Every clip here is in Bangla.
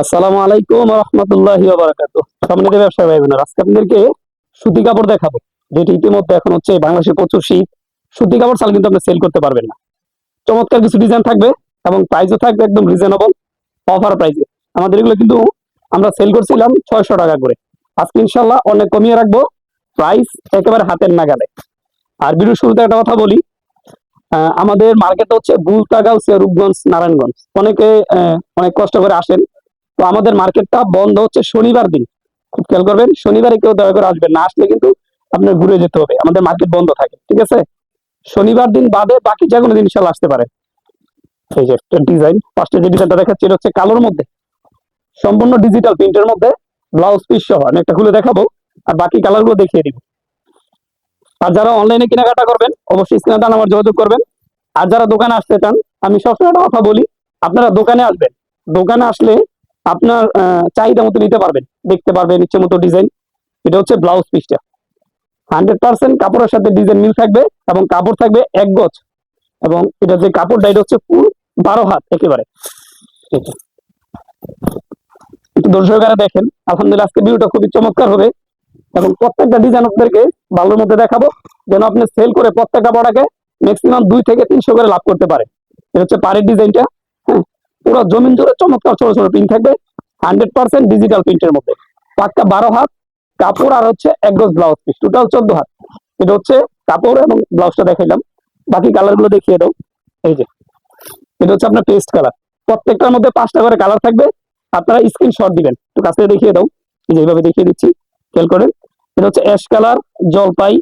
আসসালামু আলাইকুম রহমতুল্লাহি বারাকাত সম্মানিত ব্যবসায়ী ভাই বোনেরা আজকে আপনাদেরকে সুতি কাপড় দেখাবো, যেটি ইতিমধ্যে এখন হচ্ছে বাংলাদেশে প্রচুর শীত। সুতি কাপড় ছাড়া কিন্তু আপনি সেল করতে পারবেন না। চমৎকার কিছু ডিজাইন থাকবে এবং প্রাইসও থাকবে একদম রিজনেবল অফার প্রাইসে আমাদের এগুলো কিন্তু আমরা সেল করছিলাম ছয়শো টাকা করে। আজকে ইনশাল্লাহ অনেক কমিয়ে রাখব। প্রাইস একেবারে হাতের নাগালে। আর ভিডিও শুরুতে একটা কথা বলি আমাদের মার্কেট হচ্ছে বুলতাগাল রূপগঞ্জ, নারায়ণগঞ্জ। অনেকে অনেক কষ্ট করে আসেন। তো আমাদের মার্কেটটা বন্ধ হচ্ছে শনিবার দিন। খুব খেয়াল করবেন, শনিবারে কেউ দয়া করে আসবেন না, আসলে কিন্তু আপনার ঘুরে যেতে হবে। আমাদের মার্কেট বন্ধ থাকে, ঠিক আছে? শনিবার দিন বাদে বাকি যে কোনো দিন ইনশাল্লাহ আসতে পারে। এই যে ডিজাইন ফার্স্টে যে ডিজাইনটা দেখাচ্ছি, এটা হচ্ছে কালোর মধ্যে। সম্পূর্ণ ডিজিটাল প্রিন্টের মধ্যে ব্লাউজ পিস সহ। আমি একটা খুলে দেখাবো, আর বাকি কালারগুলো দেখিয়ে দিব। আর যারা অনলাইনে কেনাকাটা করবেন, অবশ্যই স্ক্রিনে দান আমার যোগাযোগ করবেন। আর যারা দোকানে আসতে চান, আমি সবসময় একটা কথা বলি, আপনারা দোকানে আসবেন। দোকানে আসলে আপনার আহ, চাহিদা মতো নিতে পারবেন দেখতে পারবেন ইচ্ছে মতো ডিজাইন এটা হচ্ছে ব্লাউজ পিসটা হান্ড্রেড পার্সেন্ট কাপড়ের সাথে ডিজাইন মিল থাকবে এবং কাপড় থাকবে এক গজ। এবং এটা যে কাপড়টা এটা হচ্ছে ফুল বারো হাত একেবারে। দর্শকেরা দেখেন। আলহামদুলিল্লাহ আজকে ভিউটা খুবই চমৎকার হবে। এবং প্রত্যেকটা ডিজাইন আপনাদেরকে ভালোর মধ্যে দেখাবো। যেন আপনি সেল করে প্রত্যেকটা প্রোডাক্টে ম্যাক্সিমাম দুই থেকে তিনশো করে লাভ করতে পারে এটা হচ্ছে পাড়ের ডিজাইনটা পুরো জমিন জুড়ে চমৎকার ছোট ছোট প্রিন্ট থাকবে। হান্ড্রেড পার্সেন্ট ডিজিটাল প্রিন্টের মধ্যে। পাক্কা বারো হাত, কাপড় আর হচ্ছে এক গজ ব্লাউজ পিস টোটাল চোদ্দ হাত। এটা হচ্ছে কাপড় এবং ব্লাউজটা দেখাইলাম। বাকি কালারগুলো দেখিয়ে দাও। এই যে, এটা হচ্ছে আপনার পেস্ট কালার প্রত্যেকটার মধ্যে পাঁচটা করে কালার থাকবে। আপনারা স্ক্রিনশট দিবেন। একটু কাছ থেকে দেখিয়ে দাও। এই যে এইভাবে দেখিয়ে দিচ্ছি। খেয়াল করেন। এটা হচ্ছে অ্যাশ কালার জলপাই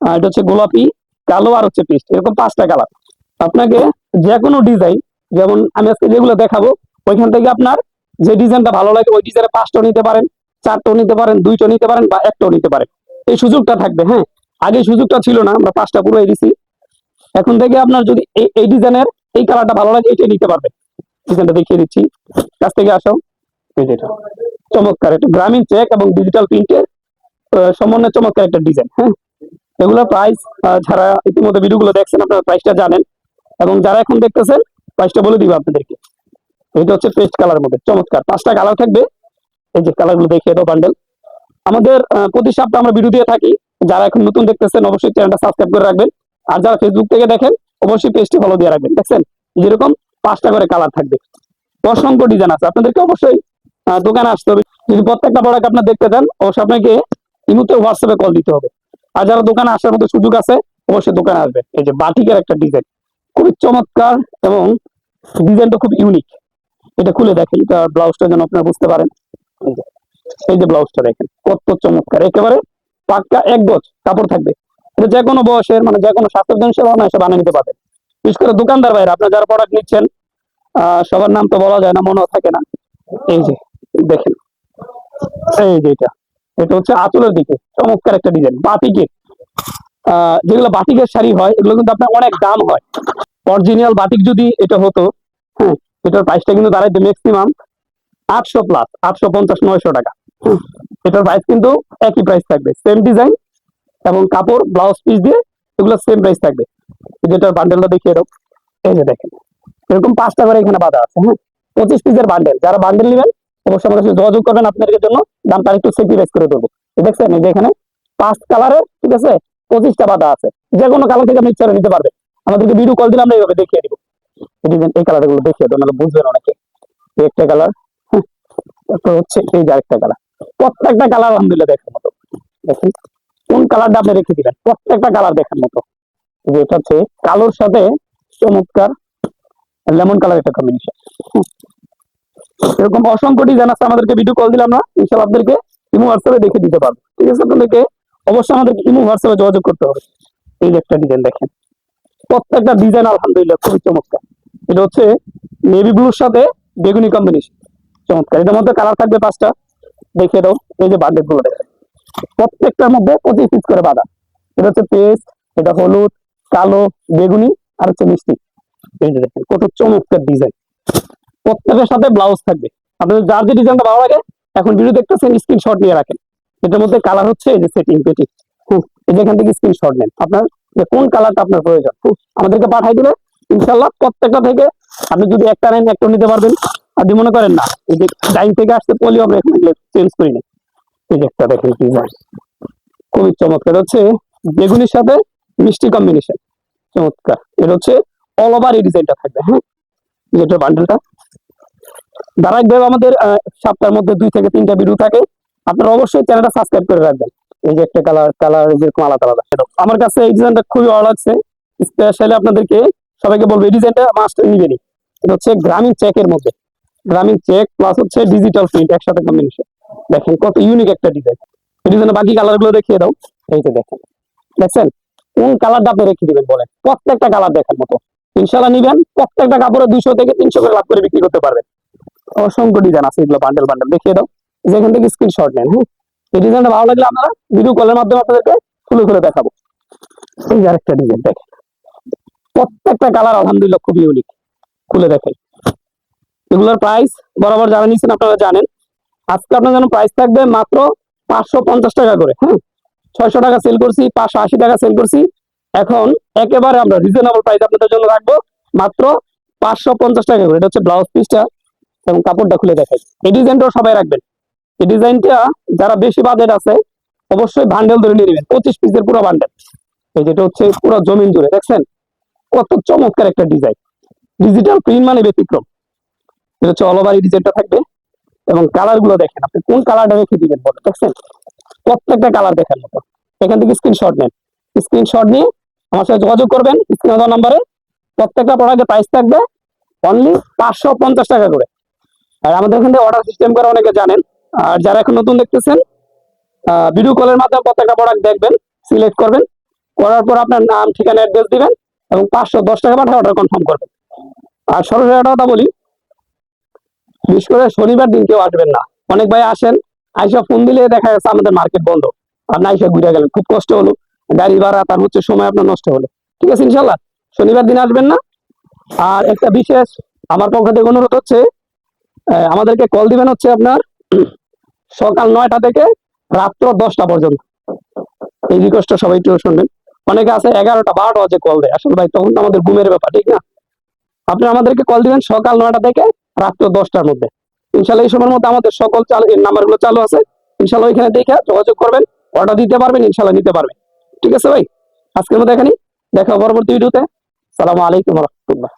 এটা হচ্ছে গোলাপি, কালো আর হচ্ছে পেস্ট এরকম পাঁচটা কালার আপনাকে যে কোনো ডিজাইন যেমন আমি আজকে যেগুলো দেখাবো, ওইখান থেকে আপনার যে ডিজাইনটা ভালো লাগে, ওই ডিজাইনে পাঁচটাও নিতে পারেন, চারটাও নিতে পারেন, দুইটাও নিতে পারেন বা একটাও নিতে পারেন। এই সুযোগটা থাকবে হ্যাঁ? আগে সুযোগটা ছিল না, আমরা পাঁচটা পুরো দিছি। এখন থেকে আপনার যদি এই ডিজাইনের এই কালারটা ভালো লাগে এটাই নিতে পারবেন। ডিজাইনটা দেখিয়ে দিচ্ছি। কাছ থেকে আসো। এই যেটা চমৎকার একটা গ্রামীণ চেক এবং ডিজিটাল প্রিন্টের সমন্বয় চমৎকার একটা ডিজাইন হ্যাঁ? এগুলো প্রাইস যারা ইতিমধ্যে ভিডিওগুলো দেখছেন, আপনারা প্রাইসটা জানেন। এবং যারা এখন দেখতেছেন প্রাইসটা বলে দিব আপনাদেরকে। এটা হচ্ছে পেস্ট কালার মধ্যে, চমৎকার। পাঁচটা কালার থাকবে। এই যে কালারগুলো দেখিয়ে দাও বান্ডেল আমাদের প্রতি সপ্তাহে আমরা ভিডিও দিয়ে থাকি। যারা এখন নতুন দেখতেছেন, অবশ্যই চ্যানেলটা সাবস্ক্রাইব করে রাখবেন। আর যারা ফেসবুক থেকে দেখেন, অবশ্যই পেজটি ফলো দিয়ে রাখবেন। দেখছেন? যেরকম পাঁচটা করে কালার থাকবে। অসংখ্য ডিজাইন আছে। আপনাদেরকে অবশ্যই দোকানে আসতে হবে। যদি প্রত্যেকটা প্রোডাক্ট আপনার দেখতে চান, অবশ্যই আপনাকে ইমুতে হোয়াটসঅ্যাপে কল দিতে হবে। আর যারা দোকানে আসার মতো সুযোগ আছে, অবশ্যই দোকানে আসবেন। এই যে বাটিকের একটা ডিজাইন খুবই চমৎকার এবং ডিজাইনটা খুব ইউনিক এটা খুলে দেখেন এটা ব্লাউজটা যেন আপনারা বুঝতে পারেন। এই যে ব্লাউজটা দেখেন কত চমৎকার। একেবারে পাক্কা এক গজ কাপড় থাকবে। এটা যে কোনো বয়সের মানে যে কোনো স্বাস্থ্যের সে অনায়াসে বানিয়ে নিতে পারবে। বিশেষ করে দোকানদার বাইরে আপনার যারা প্রোডাক্ট নিচ্ছেন সবার নাম তো বলা যায় না মনেও থাকে না। এই যে দেখেন। এই যে এটা এটা হচ্ছে আঁচলের দিকে চমৎকার একটা ডিজাইন বাটিকের। আহ, যেগুলো বাটিকের শাড়ি হয়, এগুলো কিন্তু আপনার অনেক দাম হয়। অরিজিনাল বাটিক যদি এটা হতো হ্যাঁ এটার প্রাইসটা কিন্তু দাঁড়াইতে ম্যাক্সিমাম আটশো প্লাস আটশো পঞ্চাশ, নয়শো টাকা। এটার প্রাইস কিন্তু একই প্রাইস থাকবে। সেম ডিজাইন এবং কাপড় ব্লাউজ পিস দিয়ে এগুলো সেম প্রাইস থাকবে। যেটার বান্ডেলটা দেখিয়ে দাও। এই যে দেখেন, এরকম পাঁচটা করে এখানে বাধা আছে হ্যাঁ পঁচিশ পিসের বান্ডেল যারা বান্ডেল নেবেন, অবশ্যই আমাদের সাথে যোগাযোগ করবেন আপনাদের জন্য দামটা একটু সেক্রিফাইস করে দেবো। দেখছেন, এই যে এখানে পাঁচ কালারের ঠিক আছে পঁচিশটা বাধা আছে। যে কোনো কালার থেকে আপনি ইচ্ছা নিতে পারবেন আমাদেরকে ভিডিও কল দিলে আমরা এইভাবে দেখিয়ে দিব। এই ডিজাইন এই কালারগুলো দেখিয়ে দেবো বুঝবেন অনেকে। একটা কালার তারপর হচ্ছে এই যে আরেকটা কালার প্রত্যেকটা কালার আলহামদুলিল্লাহ দেখার মতো। দেখেন, কোন কালারটা আপনি রেখে দিবেন? প্রত্যেকটা কালার দেখার মতো। যে এটা হচ্ছে কালোর সাথে চমৎকার লেমন কালার একটা কম্বিনেশন এরকম অসংখ্য ডিজাইন আছে, আমাদেরকে ভিডিও কল দিলাম না ইনশাল্লাহ আপনাদেরকে হোয়াটসঅ্যাপে দেখে দিতে পারব। ঠিক আছে, আপনাদেরকে অবশ্যই আমাদেরকে ইমো হোয়াটসঅ্যাপে যোগাযোগ করতে হবে। এই একটা ডিজাইন দেখেন। প্রত্যেকটা ডিজাইন আলহামদুলিল্লাহ খুবই চমৎকার। এটা হচ্ছে নেভি ব্লুর সাথে বেগুনি কম্বিনেশন চমৎকার। এটার মধ্যে কালার থাকবে পাঁচটা। দেখে দাও। এই যে বার্থডে গুলো দেখেন প্রত্যেকটার মধ্যে পঁচিশ পিস করে বাঁধা। এটা হচ্ছে পেস্ট এটা হলুদ, কালো, বেগুনি আর হচ্ছে মিষ্টি। এই দেখেন, কত চমৎকার ডিজাইন প্রত্যেকের সাথে ব্লাউজ থাকবে। আপনাদের যার যে ডিজাইনটা ভালো লাগে, এখন ভিডিও দেখতেছেন স্ক্রিনশট নিয়ে রাখেন। এটার মধ্যে কালার হচ্ছে এই যে সেটিং পেটি হুম এই যে এখান থেকে স্ক্রিনশট নেন। আপনার যে কোন কালারটা আপনার প্রয়োজন হুম, আমাদেরকে পাঠাই দিলে ইনশাল্লাহ প্রত্যেকটা থেকে আপনি যদি একটা নেন একটা নিতে পারবেন। আর মনে করেন না এই যে ডাইন থেকে আসতে পলি আমরা এখানে চেঞ্জ করি না এই যে একটা দেখেন ডিজাইন খুবই চমৎকার। হচ্ছে বেগুনির সাথে মিষ্টি কম্বিনেশন চমৎকার। এটা হচ্ছে অল ওভার এই ডিজাইনটা থাকবে হ্যাঁ? যেটা বান্ডেলটা ধারাবাহিকভাবে আমাদের সপ্তাহের মধ্যে দুই থেকে তিনটা ভিডিও থাকে। আপনারা অবশ্যই চ্যানেলটা সাবস্ক্রাইব করে রাখবেন। এই যে একটা কালার কালার যেরকম আলাদা আলাদা। আমার কাছে এই ডিজাইনটা খুবই ভালো লাগছে। স্পেশালি আপনাদেরকে সবাইকে বলব, এই ডিজাইনটা মাস্ট নিবেনি এটা হচ্ছে গ্রামীণ চেকের মধ্যে। গ্রামীণ চেক প্লাস হচ্ছে ডিজিটাল প্রিন্ট একসাথে কম্বিনেশন দেখেন কত ইউনিক একটা ডিজাইন এই ডিজাইনের বাকি কালারগুলো দেখিয়ে দাও। এই যে দেখেন। দেখছেন? কোন কালারটা আপনি রেখে দিবেন বলেন? প্রত্যেকটা কালার দেখার মতো। ইনশাল্লাহ নিবেন। প্রত্যেকটা কাপড়ে দুশো থেকে তিনশো করে লাভ করে বিক্রি করতে পারবেন। অসংখ্য ডিজাইন আছে এগুলো বান্ডেল বান্ডেল দেখিয়ে দাও। যেখান থেকে স্ক্রিনশট নেন হ্যাঁ? এই ডিজাইনটা ভালো লাগলে আপনারা ভিডিও কলের মাধ্যমে আপনাদেরকে খুলে খুলে দেখাবো। এই আরেকটা ডিজাইন দেখেন। প্রত্যেকটা কালার আলহামদুলিল্লাহ খুবই ইউনিক খুলে দেখেন। এগুলোর প্রাইস বরাবর যারা নিচ্ছেন আপনারা জানেন। আজকে আপনার জন্য প্রাইস থাকবে মাত্র পাঁচশো পঞ্চাশ টাকা করে হ্যাঁ? ছয়শো টাকা সেল করছি, পাঁচশো আশি টাকা সেল করছি। এখন একেবারে আমরা রিজনেবল প্রাইস আপনাদের জন্য রাখব মাত্র পাঁচশো পঞ্চাশ টাকা করে। এটা হচ্ছে ব্লাউজ পিসটা এবং কাপড়টা খুলে দেখাই। এই ডিজাইনটাও সবাই রাখবেন। এই ডিজাইনটা যারা বেশি বাজেট আছে, অবশ্যই বান্ডেল ধরে নিয়ে নেবেন। পঁচিশ পিসের পুরো বান্ডেল এই যেটা হচ্ছে পুরো জমিন জুড়ে, দেখছেন? কত চমৎকার একটা ডিজাইন ডিজিটাল প্রিন্ট মানে ব্যতিক্রম। এটা হচ্ছে অল ওভার ডিজাইনটা থাকবে। এবং কালারগুলো দেখেন, আপনি কোন কালারটা রেখে দিবেন বলে দেখছেন? প্রত্যেকটা কালার দেখার মতো। এখান থেকে স্ক্রিনশট নেন। স্ক্রিনশট নিয়ে আমার সাথে যোগাযোগ করবেন স্ক্রিন নাম্বারে। প্রত্যেকটা প্রোডাক্টের প্রাইস থাকবে অনলি পাঁচশো পঞ্চাশ টাকা করে। আর আমাদের এখান থেকে অর্ডার সিস্টেম করে অনেকে জানেন। আর যারা এখন নতুন দেখতেছেন ভিডিও কলের মাধ্যমে প্রত্যেকটা প্রোডাক্ট দেখবেন সিলেক্ট করবেন, করার পর আপনার নাম, ঠিকানা অ্যাড্রেস দিবেন এবং পাঁচশো দশ টাকা পাঠিয়ে অর্ডার কনফার্ম করবেন। আর সরাসরি একটা কথা বলি, বিশেষ করে শনিবার দিন কেউ আসবেন না। অনেক ভাই আসেন, আইসা ফোন দিলে দেখা যাচ্ছে আমাদের মার্কেট বন্ধ। আপনি আইসা ঘুরে গেলেন, খুব কষ্ট হলো। গাড়ি ভাড়া, তার হচ্ছে সময় আপনার নষ্ট হলো। ঠিক আছে ইনশাল্লাহ শনিবার দিন আসবেন না। আর একটা বিশেষ, আমার পক্ষ থেকে অনুরোধ হচ্ছে আমাদেরকে কল দিবেন হচ্ছে আপনার সকাল নয়টা থেকে রাত্র দশটা পর্যন্ত। এই রিকোয়েস্টটা সবাই একটু শুনবেন। অনেকে আছে এগারোটা, বারোটা বাজে কল দেয়। আসলে ভাই, তখন তো আমাদের ঘুমের ব্যাপার, ঠিক না? আপনি আমাদেরকে কল দিবেন সকাল নয়টা থেকে রাত্র দশটার মধ্যে। ইনশাল্লাহ এই সময়ের মধ্যে আমাদের সকল চালু নাম্বারগুলো চালু আছে। ইনশাল্লাহ ওইখানে দেখে যোগাযোগ করবেন অর্ডার দিতে পারবেন ইনশাল্লাহ নিতে পারবেন। ঠিক আছে ভাই? আজকের মধ্যে এখানে দেখা পরবর্তী ভিডিওতে সালামু আলাইকুম রহমতুল্লাহ।